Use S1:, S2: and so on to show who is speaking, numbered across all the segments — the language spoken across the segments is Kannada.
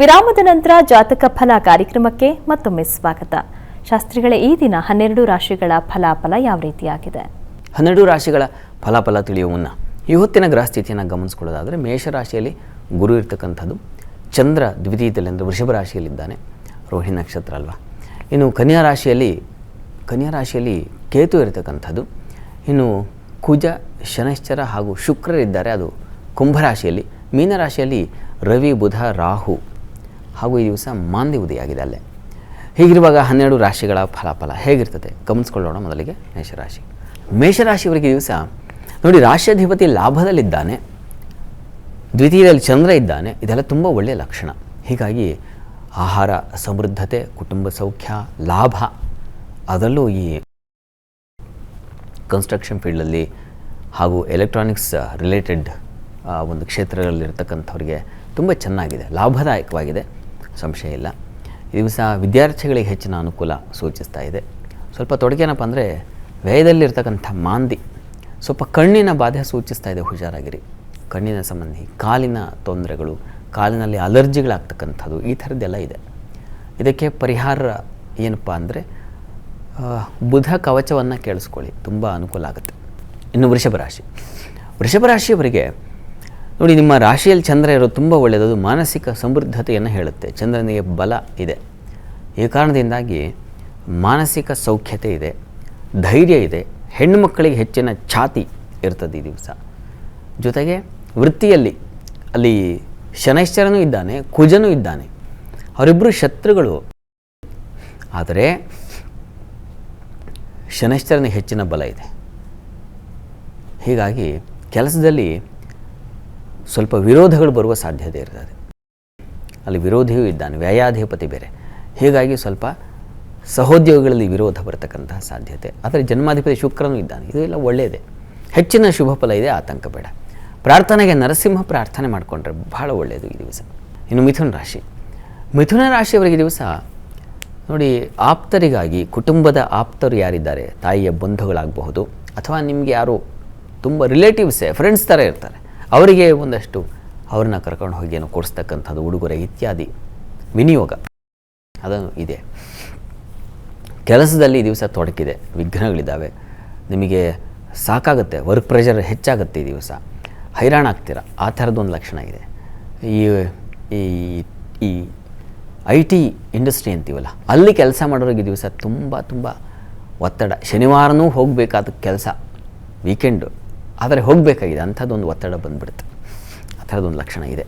S1: ವಿರಾಮದ ನಂತರ ಜಾತಕ ಫಲ ಕಾರ್ಯಕ್ರಮಕ್ಕೆ ಮತ್ತೊಮ್ಮೆ ಸ್ವಾಗತ. ಶಾಸ್ತ್ರಿಗಳೇ, ಈ ದಿನ ಹನ್ನೆರಡು ರಾಶಿಗಳ ಫಲಾಫಲ ಯಾವ ರೀತಿಯಾಗಿದೆ?
S2: ಹನ್ನೆರಡು ರಾಶಿಗಳ ಫಲಾಫಲ ತಿಳಿಯುವ ಮುನ್ನ ಇವತ್ತಿನ ಹೊತ್ತಿನ ಗ್ರಹ ಸ್ಥಿತಿಯನ್ನು ಗಮನಿಸ್ಕೊಳ್ಳೋದಾದರೆ ಮೇಷರಾಶಿಯಲ್ಲಿ ಗುರು ಇರ್ತಕ್ಕಂಥದ್ದು, ಚಂದ್ರ ದ್ವಿತೀಯದಲ್ಲಿ ಅಂದರೆ ವೃಷಭ ರಾಶಿಯಲ್ಲಿದ್ದಾನೆ, ರೋಹಿಣಿ ನಕ್ಷತ್ರ ಅಲ್ವಾ? ಇನ್ನು ಕನ್ಯಾ ರಾಶಿಯಲ್ಲಿ ಕನ್ಯಾ ರಾಶಿಯಲ್ಲಿ ಕೇತು ಇರತಕ್ಕಂಥದ್ದು, ಇನ್ನು ಕುಜ, ಶನಶ್ಚರ ಹಾಗೂ ಶುಕ್ರರಿದ್ದಾರೆ. ಅದು ಕುಂಭರಾಶಿಯಲ್ಲಿ ಮೀನರಾಶಿಯಲ್ಲಿ ರವಿ, ಬುಧ, ರಾಹು ಹಾಗೂ ಈ ದಿವಸ ಮಾಂದಿ ಉದಯಾಗಿದೆ ಅಲ್ಲೇ. ಹೀಗಿರುವಾಗ ಹನ್ನೆರಡು ರಾಶಿಗಳ ಫಲಾಫಲ ಹೇಗಿರ್ತದೆ? ಗಮನಿಸ್ಕೊಳ್ಳೋಣ ಮೊದಲಿಗೆ ಮೇಷರಾಶಿ. ಮೇಷರಾಶಿಯವರಿಗೆ ದಿವಸ ನೋಡಿ, ರಾಶ್ಯಾಧಿಪತಿ ಲಾಭದಲ್ಲಿದ್ದಾನೆ, ದ್ವಿತೀಯದಲ್ಲಿ ಚಂದ್ರ ಇದ್ದಾನೆ, ಇದೆಲ್ಲ ತುಂಬ ಒಳ್ಳೆಯ ಲಕ್ಷಣ. ಹೀಗಾಗಿ ಆಹಾರ, ಸಮೃದ್ಧತೆ, ಕುಟುಂಬ ಸೌಖ್ಯ, ಲಾಭ, ಅದರಲ್ಲೂ ಈ ಕನ್ಸ್ಟ್ರಕ್ಷನ್ ಫೀಲ್ಡಲ್ಲಿ ಹಾಗೂ ಎಲೆಕ್ಟ್ರಾನಿಕ್ಸ್ ರಿಲೇಟೆಡ್ ಒಂದು ಕ್ಷೇತ್ರಗಳಲ್ಲಿರ್ತಕ್ಕಂಥವ್ರಿಗೆ ತುಂಬ ಚೆನ್ನಾಗಿದೆ, ಲಾಭದಾಯಕವಾಗಿದೆ. ಸಂಶಯ ಇಲ್ಲ. ಈ ದಿವಸ ವಿದ್ಯಾರ್ಥಿಗಳಿಗೆ ಹೆಚ್ಚಿನ ಅನುಕೂಲ ಸೂಚಿಸ್ತಾ ಇದೆ. ಸ್ವಲ್ಪ ತೊಡಗೇನಪ್ಪ ಅಂದರೆ ವ್ಯಯದಲ್ಲಿರ್ತಕ್ಕಂಥ ಮಾಂದಿ ಸ್ವಲ್ಪ ಕಣ್ಣಿನ ಬಾಧೆ ಸೂಚಿಸ್ತಾ ಇದೆ, ಹುಷಾರಾಗಿರಿ. ಕಣ್ಣಿನ ಸಂಬಂಧಿ ಕಾಲಿನ ತೊಂದರೆಗಳು, ಕಾಲಿನಲ್ಲಿ ಅಲರ್ಜಿಗಳಾಗ್ತಕ್ಕಂಥದ್ದು ಈ ಥರದ್ದೆಲ್ಲ ಇದೆ. ಇದಕ್ಕೆ ಪರಿಹಾರ ಏನಪ್ಪ ಅಂದರೆ ಬುಧ ಕವಚವನ್ನು ಕೇಳಿಸ್ಕೊಳ್ಳಿ, ತುಂಬ ಅನುಕೂಲ ಆಗುತ್ತೆ. ಇನ್ನು ವೃಷಭ ರಾಶಿ. ವೃಷಭ ರಾಶಿಯವರಿಗೆ ನೋಡಿ, ನಿಮ್ಮ ರಾಶಿಯಲ್ಲಿ ಚಂದ್ರ ಇರೋದು ತುಂಬ ಒಳ್ಳೆಯದು ಅದು ಮಾನಸಿಕ ಸಮೃದ್ಧತೆಯನ್ನು ಹೇಳುತ್ತೆ. ಚಂದ್ರನಿಗೆ ಬಲ ಇದೆ. ಈ ಕಾರಣದಿಂದಾಗಿ ಮಾನಸಿಕ ಸೌಖ್ಯತೆ ಇದೆ, ಧೈರ್ಯ ಇದೆ, ಹೆಣ್ಣು ಮಕ್ಕಳಿಗೆ ಹೆಚ್ಚಿನ ಛಾತಿ ಇರ್ತದೆ ಈ ದಿವಸ. ಜೊತೆಗೆ ವೃತ್ತಿಯಲ್ಲಿ ಅಲ್ಲಿ ಶನೈಶ್ಚರನೂ ಇದ್ದಾನೆ, ಕುಜನೂ ಇದ್ದಾನೆ. ಅವರಿಬ್ಬರು ಶತ್ರುಗಳು. ಆದರೆ ಶನೈಶ್ಚರನಿಗೆ ಹೆಚ್ಚಿನ ಬಲ ಇದೆ. ಹೀಗಾಗಿ ಕೆಲಸದಲ್ಲಿ ಸ್ವಲ್ಪ ವಿರೋಧಗಳು ಬರುವ ಸಾಧ್ಯತೆ ಇರ್ತದೆ. ಅಲ್ಲಿ ವಿರೋಧಿಯೂ ಇದ್ದಾನೆ, ವ್ಯಯಾಧಿಪತಿ ಬೇರೆ. ಹೀಗಾಗಿ ಸ್ವಲ್ಪ ಸಹೋದ್ಯೋಗಿಗಳಲ್ಲಿ ವಿರೋಧ ಬರತಕ್ಕಂತಹ ಸಾಧ್ಯತೆ. ಆದರೆ ಜನ್ಮಾಧಿಪತಿ ಶುಕ್ರನೂ ಇದ್ದಾನೆ. ಇದು ಎಲ್ಲ ಒಳ್ಳೆಯದೇ. ಹೆಚ್ಚಿನ ಶುಭ ಫಲ ಇದೆ, ಆತಂಕ ಬೇಡ. ಪ್ರಾರ್ಥನೆಗೆ ನರಸಿಂಹ ಪ್ರಾರ್ಥನೆ ಮಾಡಿಕೊಂಡ್ರೆ ಬಹಳ ಒಳ್ಳೆಯದು ಈ ದಿವಸ. ಇನ್ನು ಮಿಥುನ ರಾಶಿ. ಮಿಥುನ ರಾಶಿಯವರಿಗೆ ದಿವಸ ನೋಡಿ, ಆಪ್ತರಿಗಾಗಿ, ಕುಟುಂಬದ ಆಪ್ತರು ಯಾರಿದ್ದಾರೆ, ತಾಯಿಯ ಬಂಧುಗಳಾಗಬಹುದು, ಅಥವಾ ನಿಮಗೆ ಯಾರು ತುಂಬ ರಿಲೇಟಿವ್ಸೇ ಫ್ರೆಂಡ್ಸ್ ಥರ ಇರ್ತಾರೆ. ಅವರಿಗೆ ಒಂದಷ್ಟು ಅವ್ರನ್ನ ಕರ್ಕೊಂಡು ಹೋಗಿ ಏನೋ ಕೊಡಿಸ್ತಕ್ಕಂಥದ್ದು, ಉಡುಗೊರೆ ಇತ್ಯಾದಿ, ವಿನಿಯೋಗ. ಅದನ್ನು ಇದೆ. ಕೆಲಸದಲ್ಲಿ ಈ ದಿವಸ ತೊಡಕಿದೆ. ವಿಘ್ನಗಳಿದ್ದಾವೆ. ನಿಮಗೆ ಸಾಕಾಗುತ್ತೆ. ವರ್ಕ್ ಪ್ರೆಷರ್ ಹೆಚ್ಚಾಗುತ್ತೆ ಈ ದಿವಸ. ಹೈರಾಣ ಆಗ್ತೀರ? ಆ ಥರದ್ದೊಂದು ಲಕ್ಷಣ ಇದೆ. ಈ ಈ ಈ ಐ ಟಿ ಇಂಡಸ್ಟ್ರಿ ಅಂತೀವಲ್ಲ, ಅಲ್ಲಿ ಕೆಲಸ ಮಾಡೋರಿಗೆ ದಿವಸ ತುಂಬ ತುಂಬ ಒತ್ತಡ. ಶನಿವಾರನೂ ಹೋಗಬೇಕಾದ ಕೆಲಸ. ವೀಕೆಂಡು ಆದರೆ ಹೋಗಬೇಕಾಗಿದೆ, ಅಂಥದ್ದೊಂದು ಒತ್ತಡ ಬಂದ್ಬಿಡುತ್ತೆ. ಆ ಥರದೊಂದು ಲಕ್ಷಣ ಇದೆ.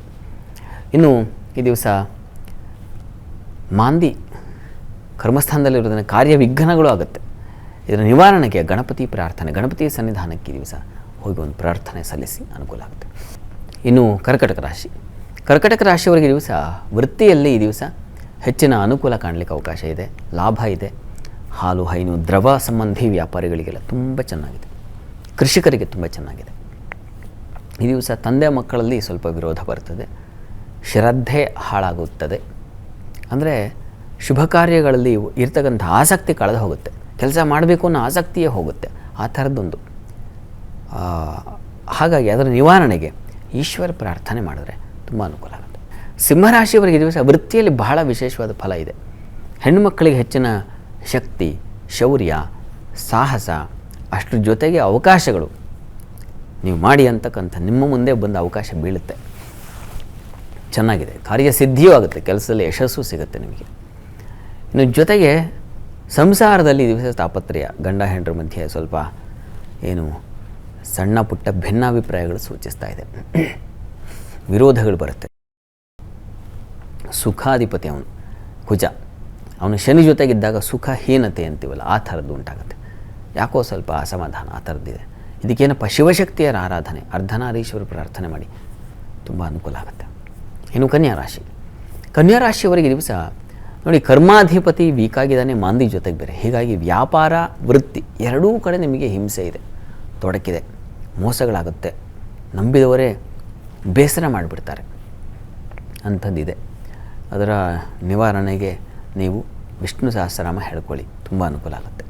S2: ಇನ್ನು ಈ ದಿವಸ ಮಾಂದಿ ಕರ್ಮಸ್ಥಾನದಲ್ಲಿರೋದನ್ನು ಕಾರ್ಯ ವಿಘ್ನಗಳು ಆಗುತ್ತೆ. ಇದರ ನಿವಾರಣೆಗೆ ಗಣಪತಿ ಪ್ರಾರ್ಥನೆ ಗಣಪತಿ ಸನ್ನಿಧಾನಕ್ಕೆ ದಿವಸ ಹೋಗಿ ಒಂದು ಪ್ರಾರ್ಥನೆ ಸಲ್ಲಿಸಿ ಅನುಕೂಲ ಆಗುತ್ತೆ. ಇನ್ನು ಕರ್ಕಟಕ ರಾಶಿ. ಕರ್ಕಟಕ ರಾಶಿಯವರಿಗೆ ದಿವಸ ವೃತ್ತಿಯಲ್ಲಿ ಈ ದಿವಸ ಹೆಚ್ಚಿನ ಅನುಕೂಲ ಕಾಣಲಿಕ್ಕೆ ಅವಕಾಶ ಇದೆ, ಲಾಭ ಇದೆ. ಹಾಲು, ಹೈನು, ದ್ರವ ಸಂಬಂಧಿ ವ್ಯಾಪಾರಿಗಳಿಗೆಲ್ಲ ತುಂಬ ಚೆನ್ನಾಗಿದೆ. ಕೃಷಿಕರಿಗೆ ತುಂಬ ಚೆನ್ನಾಗಿದೆ. ಈ ದಿವಸ ತಂದೆ ಮಕ್ಕಳಲ್ಲಿ ಸ್ವಲ್ಪ ವಿರೋಧ ಬರ್ತದೆ. ಶ್ರದ್ಧೆ ಹಾಳಾಗುತ್ತದೆ. ಅಂದರೆ ಶುಭ ಕಾರ್ಯಗಳಲ್ಲಿ ಇರ್ತಕ್ಕಂಥ ಆಸಕ್ತಿ ಕಳೆದು ಹೋಗುತ್ತೆ. ಕೆಲಸ ಮಾಡಬೇಕು ಅನ್ನೋ ಆಸಕ್ತಿಯೇ ಹೋಗುತ್ತೆ. ಆ ಥರದ್ದೊಂದು. ಹಾಗಾಗಿ ಅದರ ನಿವಾರಣೆಗೆ ಈಶ್ವರ ಪ್ರಾರ್ಥನೆ ಮಾಡಿದ್ರೆ ತುಂಬ ಅನುಕೂಲ ಆಗುತ್ತೆ. ಸಿಂಹರಾಶಿಯವರಿಗೆ ದಿವಸ ವೃತ್ತಿಯಲ್ಲಿ ಬಹಳ ವಿಶೇಷವಾದ ಫಲ ಇದೆ. ಹೆಣ್ಣುಮಕ್ಕಳಿಗೆ ಹೆಚ್ಚಿನ ಶಕ್ತಿ, ಶೌರ್ಯ, ಸಾಹಸ ಅಷ್ಟರ ಜೊತೆಗೆ ಅವಕಾಶಗಳು. ನೀವು ಮಾಡಿ ಅಂತಕ್ಕಂಥ ನಿಮ್ಮ ಮುಂದೆ ಬಂದ ಅವಕಾಶ ಬೀಳುತ್ತೆ. ಚೆನ್ನಾಗಿದೆ. ಕಾರ್ಯಸಿದ್ಧಿಯೂ ಆಗುತ್ತೆ. ಕೆಲಸದಲ್ಲಿ ಯಶಸ್ಸು ಸಿಗುತ್ತೆ ನಿಮಗೆ. ಇನ್ನು ಜೊತೆಗೆ ಸಂಸಾರದಲ್ಲಿ ದಿವಸ ತಾಪತ್ರಯ, ಗಂಡ ಹೆಂಡ್ರ ಮಧ್ಯೆ ಸ್ವಲ್ಪ ಏನು ಸಣ್ಣ ಪುಟ್ಟ ಭಿನ್ನಾಭಿಪ್ರಾಯಗಳು ಸೂಚಿಸ್ತಾ ಇದೆ. ವಿರೋಧಗಳು ಬರುತ್ತೆ. ಸುಖಾಧಿಪತಿ ಅವನು. ಕುಜ. ಅವನು ಶನಿ ಜೊತೆಗಿದ್ದಾಗ ಸುಖಹೀನತೆ ಅಂತೀವಲ್ಲ, ಆ ಥರದ್ದು ಉಂಟಾಗುತ್ತೆ. ಯಾಕೋ ಸ್ವಲ್ಪ ಅಸಮಾಧಾನ ಆ ಥರದ್ದಿದೆ. ಇದಕ್ಕೇನಪ್ಪ ಶಿವಶಕ್ತಿಯರ ಆರಾಧನೆ ಅರ್ಧನಾರೀಶ್ವರ ಪ್ರಾರ್ಥನೆ ಮಾಡಿ. ತುಂಬ ಅನುಕೂಲ ಆಗುತ್ತೆ. ಇನ್ನು ಕನ್ಯಾ ರಾಶಿ. ಕನ್ಯಾ ರಾಶಿಯವರಿಗೆ ದಿವಸ ನೋಡಿ ಕರ್ಮಾಧಿಪತಿ ವೀಕಾಗಿದ್ದಾನೆ ಮಾಂದಿ ಜೊತೆಗೆ ಬೇರೆ. ಹೀಗಾಗಿ ವ್ಯಾಪಾರ, ವೃತ್ತಿ ಎರಡೂ ಕಡೆ ನಿಮಗೆ ಹಿಂಸೆ ಇದೆ, ತೊಡಕಿದೆ, ಮೋಸಗಳಾಗುತ್ತೆ. ನಂಬಿದವರೇ ಬೇಸರ ಮಾಡಿಬಿಡ್ತಾರೆ. ಅಂಥದ್ದಿದೆ. ಅದರ ನಿವಾರಣೆಗೆ ನೀವು ವಿಷ್ಣು ಸಹಸ್ರನಾಮ ಹೇಳ್ಕೊಳ್ಳಿ. ತುಂಬ ಅನುಕೂಲ ಆಗುತ್ತೆ.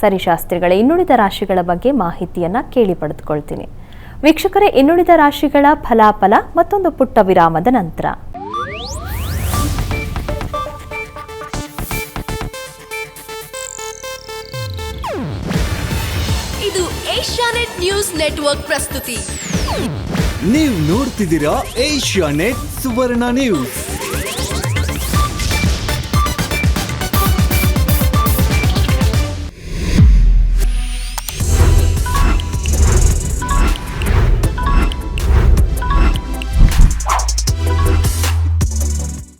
S1: ಸರಿ ಶಾಸ್ತ್ರಿಗಳೇ ಇನ್ನುಳಿದ ರಾಶಿಗಳ ಬಗ್ಗೆ ಮಾಹಿತಿಯನ್ನು ಕೇಳಿ ಪಡೆದುಕೊಳ್ತೀನಿ. ವೀಕ್ಷಕರೇ ಇನ್ನುಳಿದ ರಾಶಿಗಳ ಫಲಾಫಲ ಮತ್ತೊಂದು ಪುಟ್ಟ ವಿರಾಮದ ನಂತರ.
S3: ಇದು ಏಷ್ಯಾನೆಟ್ ನ್ಯೂಸ್ ನೆಟ್ವರ್ಕ್ ಪ್ರಸ್ತುತಿ.
S4: ನೀವು ನೋಡ್ತಿದ್ದೀರಾ ಏಷ್ಯಾನೆಟ್ ಸುವರ್ಣ ನ್ಯೂಸ್.